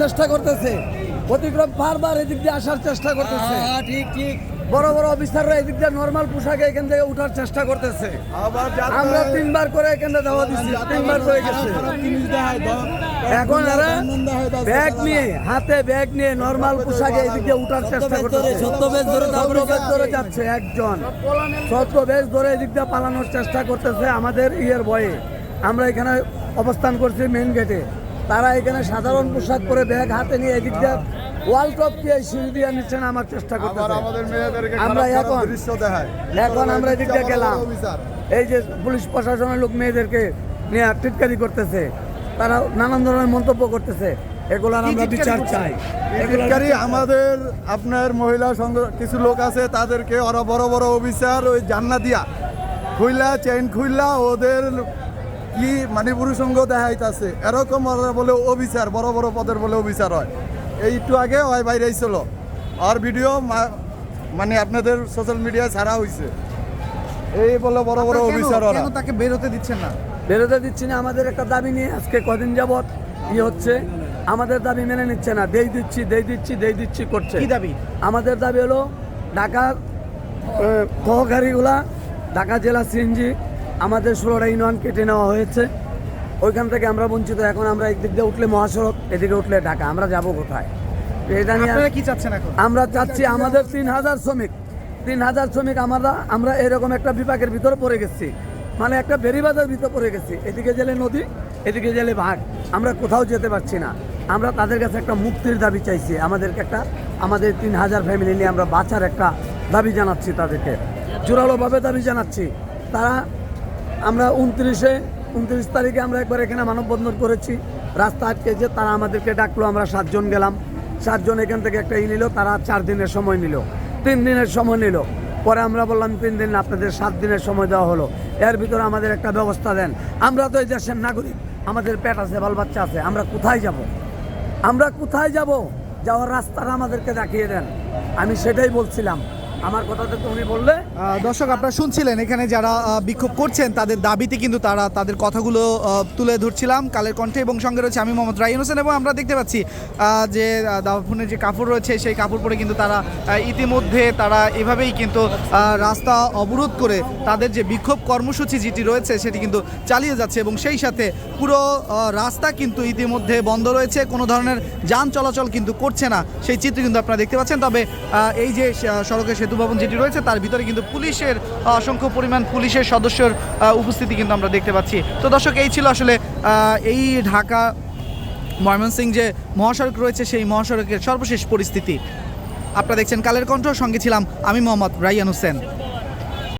চেষ্টা করতেছে। অতিক্রম বারবার এদিক দিয়ে আসার চেষ্টা করতেছে। হ্যাঁ, ঠিক ঠিক। বড় বড় অফিসাররা এদিক দিয়ে নর্মাল পোশাকে এখান থেকে উঠার চেষ্টা করতেছে। আমরা তিনবার করে এখানে দেওয়া দিচ্ছি তিনবার করে গেছে। এখন এরা ব্যাগ নিয়ে হাতে ব্যাগ নিয়ে নর্মাল পোশাকে এদিক দিয়ে উঠার চেষ্টা করতেছে। সত্য বেশ ধরে ছদ্ম বেশ ধরে যাচ্ছে। একজন। ছদ্ম বেশ ধরে এদিক দিয়ে পালানোর চেষ্টা করতেছে আমাদের ইয়ের ভয়ে। আমরা এখানে অবস্থান করছি মেন গেটে তারা এখানে সাধারণ পোশাক পরে ব্যাগ হাতে নিয়ে এদিক দিয়ে ওয়াল টপ দিয়ে সিঁড়ি দিয়ে নিচ্ছে আমার চেষ্টা করতেছে। আমরা এখন- এখন আমরা এদিক দিয়ে গেলাম। এই যে পুলিশ প্রশাসনের লোক মেয়েদেরকে নিয়ে টিটকারি করতেছে তারা নানান ধরনের মন্তব্য করতেছে। এগুলোর আমরা বিচার চাই। টিকিটকারী আমাদের আপনার মহিলা সংঘ কিছু লোক আছে তাদেরকে ওরা বড় বড় অফিসার ওই জান্না দিয়া খুইলা চেইন খুইলা ওদের কি মানে পুরুষঙ্গ দেখাইতাছে? এরকম ওরা বলে অফিসার বড় বড় পদের বলে অফিসার হয়। এই একটু আগে ওই বাইরে ছিল আর ভিডিও মানে আপনাদের সোশ্যাল মিডিয়ায় ছাড়া হয়েছে এই বলে বড় বড় অফিসার ওরা। কেন তাকে বেরোতে দিচ্ছেন না? বেরোতে দিচ্ছি না আমাদের একটা দাবি নিয়ে আজকে কদিন যাবৎ ই হচ্ছে আমাদের দাবি মেনে নিচ্ছে না। দেই দিচ্ছি দেই দিচ্ছি দেই দিচ্ছি করছে। কি দাবি? আমাদের দাবি হলো ঢাকার সহকারীগুলা ঢাকা জেলা সিএনজি আমাদের ষোলোটা ইউনিয়ন কেটে নেওয়া হয়েছে। ওইখান থেকে আমরা বঞ্চিত। এখন আমরা একদিক দিয়ে উঠলে মহাসড়ক এদিকে উঠলে ঢাকা। আমরা যাব কোথায়? এটা নিয়ে কি চাচ্ছেন এখন? আমরা চাচ্ছি আমাদের তিন হাজার শ্রমিক। তিন হাজার শ্রমিক আমরা আমরা এরকম একটা বিভাগের ভিতরে পড়ে গেছি। মানে একটা বেরিবাজার ভিতরে পড়ে গেছি। এদিকে গেলে নদী এদিকে গেলে ভাগ। আমরা কোথাও যেতে পারছি না। আমরা তাদের কাছে একটা মুক্তির দাবি চাইছি। আমাদেরকে একটা আমাদের তিন হাজার ফ্যামিলি নিয়ে আমরা বাঁচার একটা দাবি জানাচ্ছি তাদেরকে। জোরালোভাবে দাবি জানাচ্ছি। তারা আমরা উনত্রিশে, উনত্রিশ তারিখে আমরা একবার এখানে মানববন্ধন করেছি। রাস্তা আটকেছে তারা আমাদেরকে ডাকলো, আমরা সাতজন গেলাম। সাতজন এখান থেকে একটা ই নিল, তারা চার দিনের সময় নিল। তিন দিনের সময় নিল। পরে আমরা বললাম, তিন দিন আপনাদের সাত দিনের সময় দেওয়া হলো। এর ভিতরে আমাদের একটা ব্যবস্থা দেন। আমরা তো এই দেশের নাগরিক। আমাদের পেট আছে, বাল বাচ্চা আছে। আমরা কোথায় যাব? আমরা কোথায় যাব? যাওয়ার রাস্তাটা আমাদেরকে দেখিয়ে দেন। আমি সেটাই বলছিলাম। আমার কথাটা তো উনি বললে। দর্শক আপনারা শুনছিলেন এখানে যারা বিক্ষোভ করছেন তাদের দাবিতে কিন্তু তারা তাদের কথাগুলো তুলে ধরছিলাম কালের কণ্ঠে এবং সঙ্গে রয়েছে আমি মোহাম্মদ রাইন হোসেন এবং আমরা দেখতে পাচ্ছি যে আহ, দাফনের যে কাপড় রয়েছে সেই কাপড় পরে কিন্তু তারা ইতিমধ্যে তারা এভাবেই কিন্তু রাস্তা অবরোধ করে তাদের যে বিক্ষোভ কর্মসূচি যেটি রয়েছে সেটি কিন্তু চালিয়ে যাচ্ছে এবং সেই সাথে পুরো রাস্তা কিন্তু ইতিমধ্যে বন্ধ রয়েছে কোনো ধরনের যান চলাচল কিন্তু করছে না। সেই চিত্র কিন্তু আপনারা দেখতে পাচ্ছেন তবে এই যে আহ, সড়কের সেতু ভবন যেটি রয়েছে, তার ভিতরে কিন্তু পুলিশের অসংখ্য পরিমাণ পুলিশের সদস্যর উপস্থিতি কিন্তু আমরা দেখতে পাচ্ছি। তো দর্শক, এই ছিল আসলে এই ঢাকা ময়মনসিং যে মহাসড়ক রয়েছে, সেই মহাসড়কের সর্বশেষ পরিস্থিতি। আপনারা দেখছেন কালের কণ্ঠ, সঙ্গে ছিলাম আমি মোহাম্মদ রাইয়ান হোসেন।